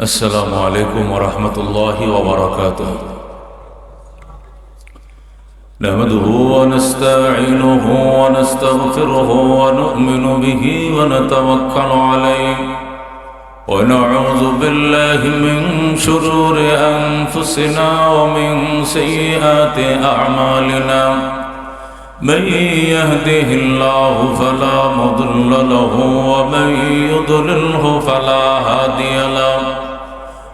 السلام عليكم ورحمة الله وبركاته نحمده ونستعينه ونستغفره ونؤمن به ونتوكل عليه ونعوذ بالله من شرور أنفسنا ومن سيئات أعمالنا من يهده الله فلا مضل له ومن يضلله فلا هادي له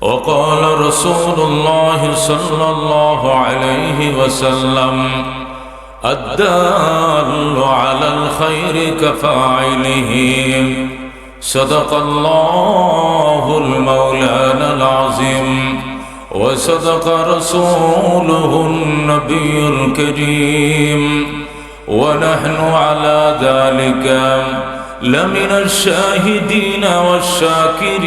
وقال رسول الله صلى الله عليه وسلم الدال على الخير كفاعله. صدق الله المولانا العظيم وصدق رسوله النبي الكريم. ونحن على ذلك لمن الشاهدين والشاكرين.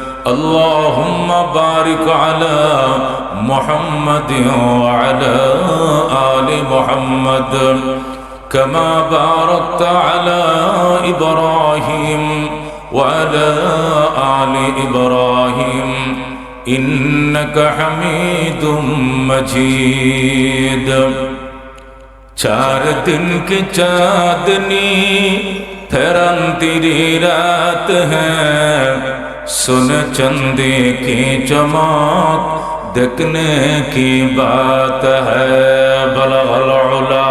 اللهم بارك على محمد وعلى آل محمد كما باركت على إبراهيم وعلى آل إبراهيم إنك حميد مجيد. চার দিন কি চাঁদনি ফেরান তিরি রাত سن چندی کی چمک دیکھنے کی بات ہے بلغ العلا۔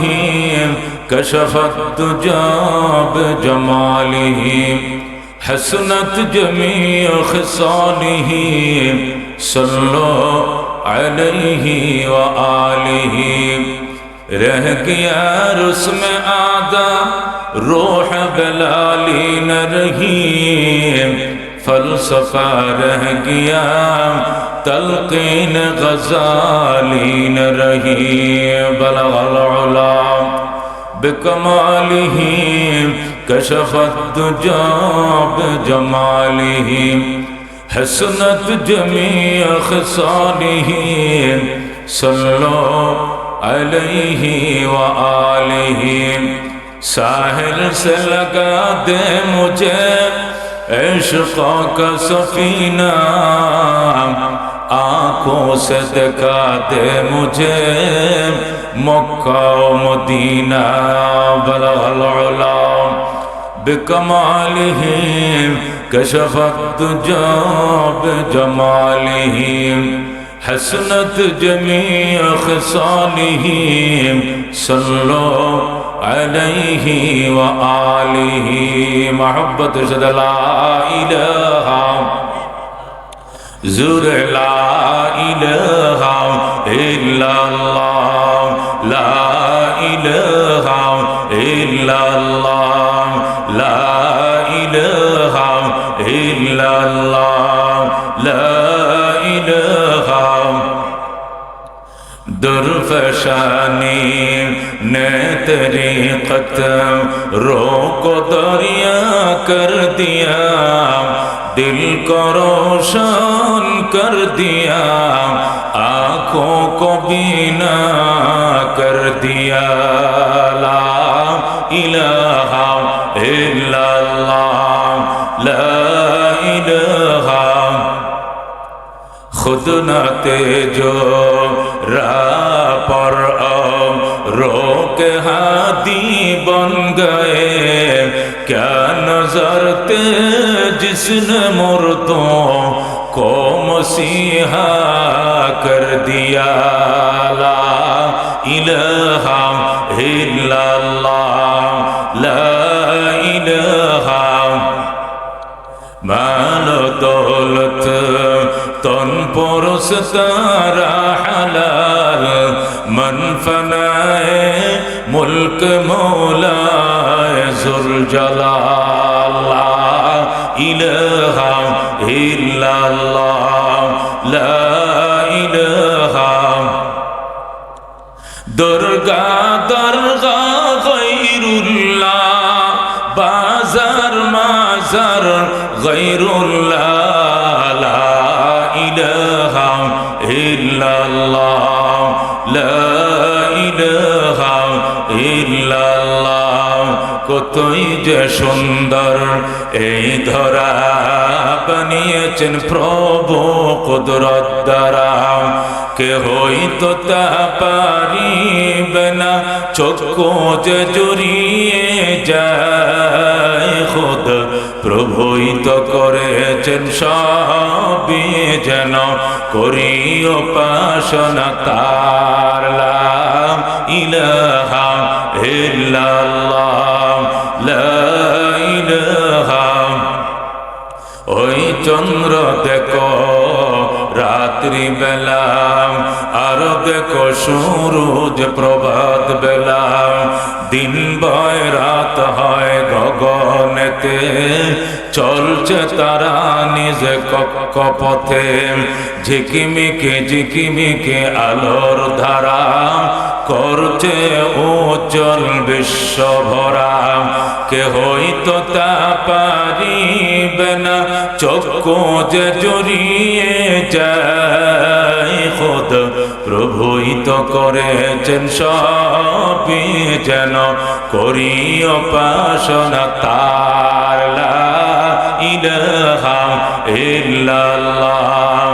ہی کشفت جاب جمالی حسنت جمیع خصالی صلو علیہ وآلہ رہ گیا رسم آدھا روح بلالی نہ رہی۔ فلسفہ رہ گیا تلقین غزالی نہ رہی۔ بلغ العلا کشفت دجا بجماله حسنت جميع خصاله صلوا عليه وآله ساحل سے لگا دے مجھے عشق کا سفینہ، آنکھوں سے دکھا دے مجھے مکہ و مدینہ، بلغ العلا بکماله كشفت جاب جماله حسنت جميع خصاله صلوا عليه وآله. محبت شد لا إله. زور لا إله إلا الله. لا إله إلا الله. لا إله إلا الله. لا فشانی، نے تیری قطم رو کو دریا کر دیا، دل کو روشن کر دیا، آنکھوں کو بینا کر دیا، لا الہ الا اللہ، لا الہ خود نہ تے جو راہ پر روک ہادی بن گئے کیا نظرتے جس نے مردوں کو مسیحا کر دیا لا الہ الا اللہ لا الہ مال دولت تن پرس تارا حلال তন পরস তারা হালাল মন ফনায় মুলক মৌলায় জুল জালাল ইলাহা ইল্লাল্লাহ লা ইলাহা দুর্গা দরগা গৈরুল্লাহ বাজার মাজার গৈরুল্লাহ সুন্দর, এই ধরা বানিয়েছেন প্রভু কুদরত দ্বারা। কে হইতো তা পারিবে না, চক্ষু যে জড়িয়ে যায় খোদ। প্রভুই তো করেছেন সবই যেন করি উপাসনা তার ইলাহা ইল্লাল্লাহ। চন্দ্র দেখো, রাত্রি বেলা। আর দেখো সূরজ প্রভাত বেলা। দিন বয় রাত হয় গগনেতে। চলছে তারা নিজে কক্ষপথে ঝিকিমিকে ঝিকিমিকে আলোর ধারা। করছে উজ্জ্বল বিশ্ব ভরা কে হইতো তা পারিবে না, চক্ষু যে জড়িয়ে যায়। খোদ প্রভুই তো করেছেন সবই যেন করি উপাসনা তার ইলাহা ইল্লাল্লাহ।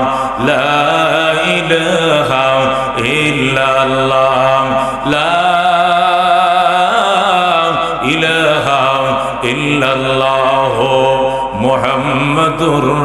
লা ইলাহা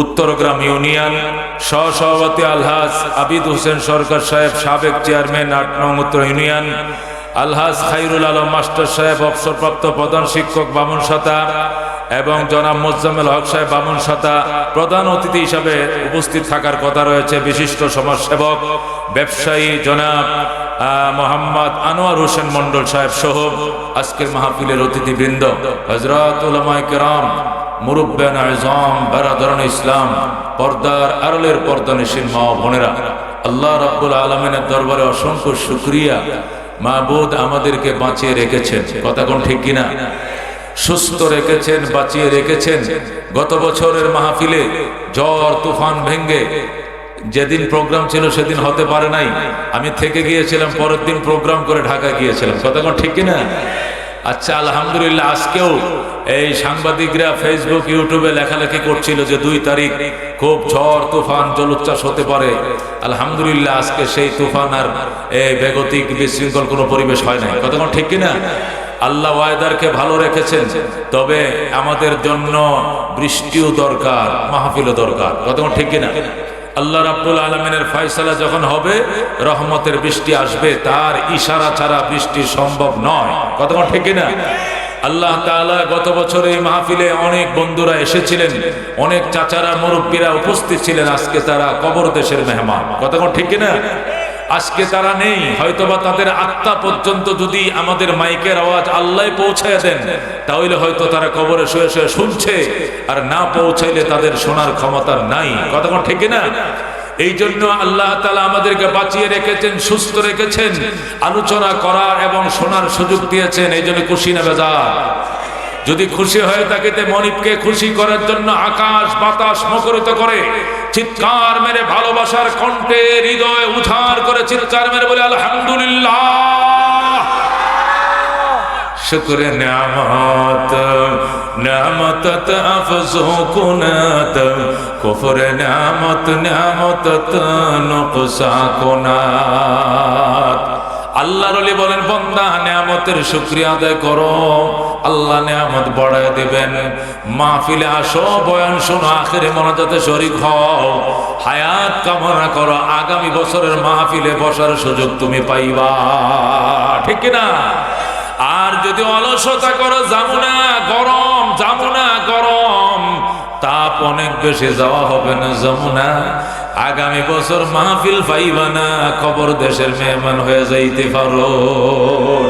উত্তরগ্রাম ইউনিয়ন, সহসভাপতি আলহাজ আবিদ হোসেন সরকার সাহেব, সাবেক চেয়ারম্যান আট নং উত্তর ইউনিয়ন, আলহাজ খাইরুল আলম মাস্টার সাহেব, অবসরপ্রাপ্ত প্রধান শিক্ষক বামুন সাতা এবং জনাব মোজাম্মেল হক সাহেব বামুন সাতা প্রধান অতিথি হিসাবে উপস্থিত থাকার কথা রয়েছে বিশিষ্ট সমাজসেবক, ব্যবসায়ী জনাব মোহাম্মদ আনোয়ার হোসেন মন্ডল সাহেব সহ আজকের মাহফিলের অতিথিবৃন্দ হজরত উলামায়ে কেরাম। মুরব্বান আজম ইসলাম, পর্দার আড়লের পর্দা নিশিন মা বোনেরা। আল্লাহ রাব্বুল আলমিনের দরবারে অসংখ্য শুক্রিয়া। মাহবুদ আমাদেরকে বাঁচিয়ে রেখেছেন। কথা কোন ঠিক কিনা? সুস্থ রেখেছেন, বাঁচিয়ে রেখেছেন। গত বছরের মাহফিলে জ্বর তুফান ভেঙ্গে যেদিন প্রোগ্রাম ছিল সেদিন হতে পারে নাই। আমি থেকে গিয়েছিলাম, পরের দিন প্রোগ্রাম করে ঢাকা গিয়েছিলাম। কথা কোন ঠিক কিনা? আচ্ছা আলহামদুলিল্লাহ, আজকেও এই সাংবাদিকরা ফেসবুক ইউটিউবে লেখালেখি করছিল যে দুই তারিখ খুব ঝড় তুফান, জলোচ্ছ্বাস হতে পারে। আলহামদুলিল্লাহ, আজকে সেই তুফান আর এই বেগতিক বিশৃঙ্খল কোনো পরিবেশ হয় নাই। কতক্ষণ ঠিক কিনা? আল্লাহ ওয়ায়দারকে ভালো রেখেছেন, তবে আমাদের জন্য বৃষ্টিও দরকার, মাহফিলও দরকার। কতক্ষণ ঠিক কিনা? আল্লাহ রাব্বুল আলমিনের ফয়সালা যখন হবে, রহমতের বৃষ্টি আসবে, তার ইশারা ছাড়া বৃষ্টি সম্ভব নয়। কতক্ষণ ঠিক না আল্লাহ তালা গত বছর এই মাহফিলে অনেক বন্ধুরা এসেছিলেন, অনেক চাচারা, মুরব্বীরা উপস্থিত ছিলেন, আজকে তারা কবর দেশের মেহমান। কোন ঠিক কিনা? আজকে তারা নেই, হয়তোবা তাদের আত্মা পর্যন্ত যদি আমাদের মাইকের আওয়াজ আল্লাহ পৌঁছায় দেন, তাহলে হয়তো তারা কবরে শুয়ে শুয়ে শুনছে, আর না পৌঁছাইলে তাদের শোনার ক্ষমতা নাই। কথা ঠিক না এই জন্য আল্লাহ তালা আমাদেরকে বাঁচিয়ে রেখেছেন, সুস্থ রেখেছেন, আলোচনা করার এবং শোনার সুযোগ দিয়েছেন এই জন্য খুশি না বেজার? যদি খুশি হয়ে থাকে তে মনিবকে খুশি করার জন্য আকাশ বাতাস মুখরিত করে চিৎকার মেরে ভালোবাসার কণ্ঠে হৃদয় উঠার করে চিৎকার মেরে বলে, আলহামদুলিল্লাহ। শুক্র নামত নামত আফজো কুনাত কুফর নামত নিয়ামত নকসা কুনাত আল্লাহর ওলি বলেন, বন্দা, নিয়ামতের শুক্রিয়া আদায় করো। আল্লাহ নিয়ামত বড়ায় দেবেন। মাহফিলে আসো, বয়ান শোনো, আখেরে মনাজাতে শরীক হও। হায়াত কামনা করো, আগামী বছরের মাহফিলে বসার সুযোগ তুমি পাইবা। ঠিক কিনা আর যদি অলসতা করো যাব না গরম যাব না গরম। তাপ অনেক বেশি যাওয়া হবে না যাব আগামী বছর মাহফিল পাইবা না, কবর দেশের মেহমান হয়ে যাইতে পারো।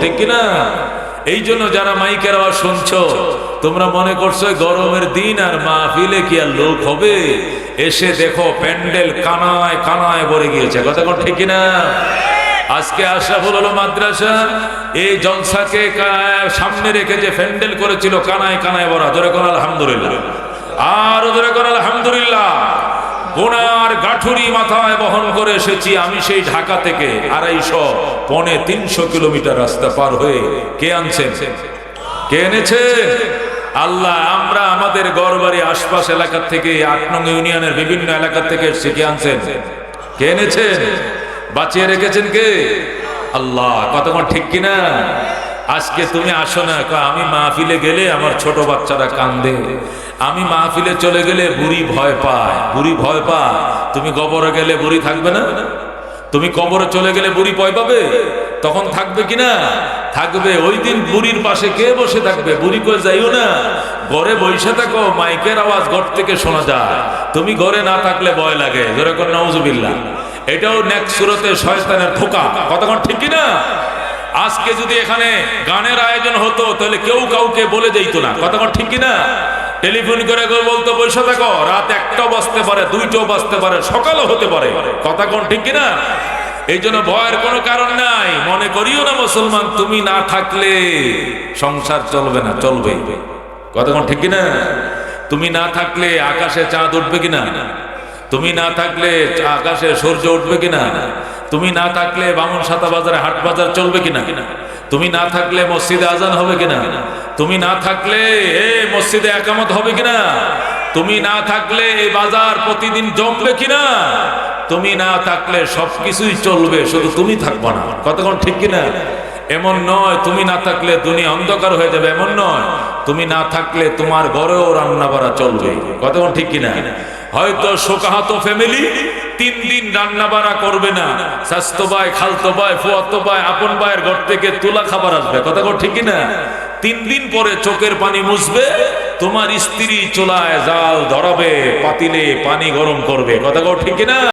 ঠিক কিনা? এই জন্য যারা মাইকের আওয়াজ শুনছো, তোমরা মনে করছ গরমের দিন আর মাহফিলে কি আর লোক হবে? এসে দেখো প্যান্ডেল কানায় কানায় ভরে গিয়েছে। কথা কোন ঠিক কিনা? আজকে আশরাফুল হলো মাদ্রাসা এই জলসাকে সামনে রেখে যে প্যান্ডেল করেছিল, কানায় কানায় ভরা। ধরে কোন আলহামদুলিল্লাহ। আর ধরে কোন আলহামদুলিল্লাহ। গোনার গাঠুরি মাথায় বহন করে এসেছি আমি সেই ঢাকা থেকে আড়াইশো, পনে তিনশো কিলোমিটার রাস্তা পার হয়ে কে আনছেন? কে এনেছে আল্লাহ, আমরা আমাদের গড়বাড়ি আশপাশ এলাকা থেকে, আট নং ইউনিয়নের বিভিন্ন এলাকা থেকে কে আনছেন? কে এনেছেন? বাঁচিয়ে রেখেছেন কে? আল্লাহ কতক্ষণ ঠিক কিনা? আজকে তুমি আসো না আমি মাহফিলে গেলে আমার ছোট বাচ্চারা কান্দে। আমি মাহফিলে চলে গেলে বুড়ি ভয় পায়। বুড়ি ভয় পায়। তুমি কবরে গেলে বুড়ি থাকবে না? তুমি কবরে চলে গেলে বুড়ি ভয় পাবে? তখন থাকবে কিনা থাকবে ওই দিন বুড়ির পাশে কে বসে থাকবে? বুড়ি কই যাইও না। ঘরে বসে থাকো, মাইকের আওয়াজ ঘর থেকে শোনা যায়। তুমি ঘরে না থাকলে ভয় লাগে। জোরে কর নওজুবিল্লাহ এটাও নেক সুরতে শয়তানের ধোকা কতক্ষণ ঠিক কিনা আজকে যদি এখানে গানের আয়োজন হতো, তাহলে কেউ কাউকে বলে দিত না। কতক্ষণ ঠিক কিনা? টেলিফোন করে বলতো, বসে থাকো, রাত একটাও বাজতে পারে দুইটাও বাজতে পারে, সকালও হতে পারে। কথা কোন ঠিক কিনা? এই জন্য ভয়ের কোনো কারণ নাই। মনে করিও না মুসলমান, তুমি না থাকলে সংসার চলবে না চলবে কতক্ষণ ঠিক কিনা? তুমি না থাকলে আকাশে চাঁদ উঠবে কিনা? তুমি না থাকলে আকাশে সূর্য উঠবে কিনা? তুমি না থাকলে বামন সাতা বাজারে, হাট বাজার চলবে কিনা? কিনা তুমি না থাকলে মসজিদে আজান হবে কিনা? তুমি না থাকলে এ মসজিদে একামত হবে কিনা? তুমি না থাকলে এই বাজার প্রতিদিন জমবে কিনা? তুমি না থাকলে সবকিছুই চলবে, শুধু তুমি থাকবে না। কতক্ষণ ঠিক কিনা? এমন নয়, তুমি না থাকলে দুনিয়া অন্ধকার হয়ে যাবে, এমন নয়। তুমি না থাকলে তোমার ঘরেও রান্না বাড়া চলবে। কতক্ষণ ঠিক কিনা? হয়তো শোকাহত ফ্যামিলি তিন দিন রান্না বাড়া করবে না। স্বাস্থ্য ভাই, খালতো ভাই, ফুয়াতো ভাই, আপন ভাইয়ের ঘর থেকে তুলা খাবার আসবে। কথা ঠিক না তিন দিন পরে চোখের পানি মুছবে, তোমার স্ত্রী চোলায় জাল ধরাবে, পাতিলে পানি গরম করবে। কথা ঠিক না